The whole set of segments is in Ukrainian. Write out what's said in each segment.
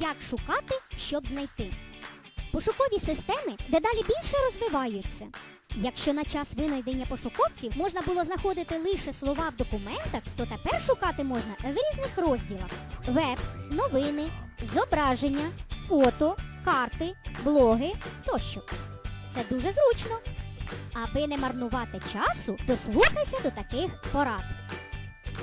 Як шукати, щоб знайти? Пошукові системи дедалі більше розвиваються. Якщо на час винайдення пошуковців можна було знаходити лише слова в документах, то тепер шукати можна в різних розділах: веб, новини, зображення, фото, карти, блоги тощо. Це дуже зручно. Аби не марнувати часу, дослухайся до таких порад.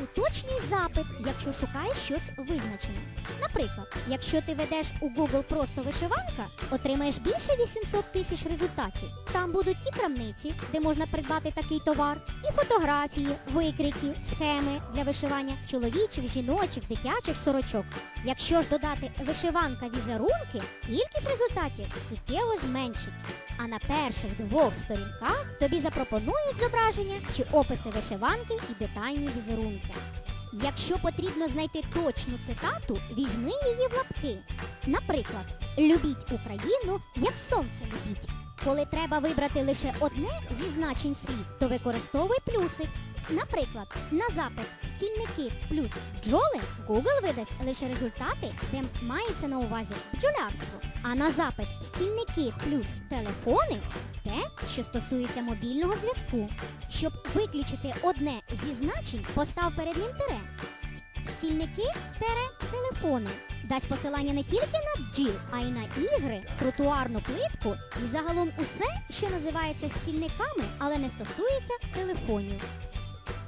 Уточнюй запит, якщо шукаєш щось визначене. Наприклад, якщо ти ведеш у Google просто вишиванка, отримаєш більше 800 тисяч результатів. Там будуть і крамниці, де можна придбати такий товар, і фотографії, викрики, схеми для вишивання чоловічих, жіночих, дитячих сорочок. Якщо ж додати вишиванка візерунки, кількість результатів суттєво зменшиться. А на перших двох сторінках тобі запропонують зображення чи описи вишиванки і детальні візерунки. Якщо потрібно знайти точну цитату, візьми її в лапки. Наприклад, любіть Україну, як сонце любіть. Коли треба вибрати лише одне зі значень слів, то використовуй плюсик. Наприклад, на запит стільники плюс бджоли Google видасть лише результати, де мається на увазі бджолярство. А на запит стільники плюс телефони те, що стосується мобільного зв'язку. Щоб виключити одне зі значень, постав перед ним тире. Стільники тере телефони. Дасть посилання не тільки на бджіл, а й на ігри, тротуарну плитку і загалом усе, що називається стільниками, але не стосується телефонів.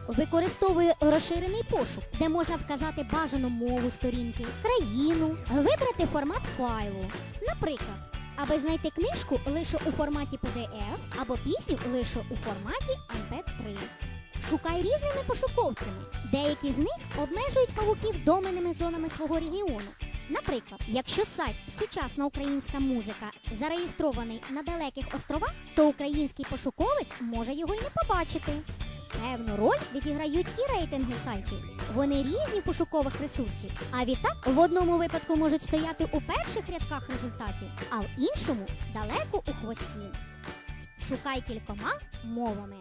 Використовує розширений пошук, де можна вказати бажану мову сторінки, країну, вибрати формат файлу. Наприклад, аби знайти книжку лише у форматі PDF або пісню лише у форматі MP3. Шукай різними пошуковцями. Деякі з них обмежують павуків доменними зонами свого регіону. Наприклад, якщо сайт Сучасна українська музика зареєстрований на далеких островах, то український пошуковець може його й не побачити. Певну роль відіграють і рейтинги сайтів. Вони різні в пошукових ресурсів. А відтак в одному випадку можуть стояти у перших рядках результатів, а в іншому далеко у хвості. Шукай кількома мовами.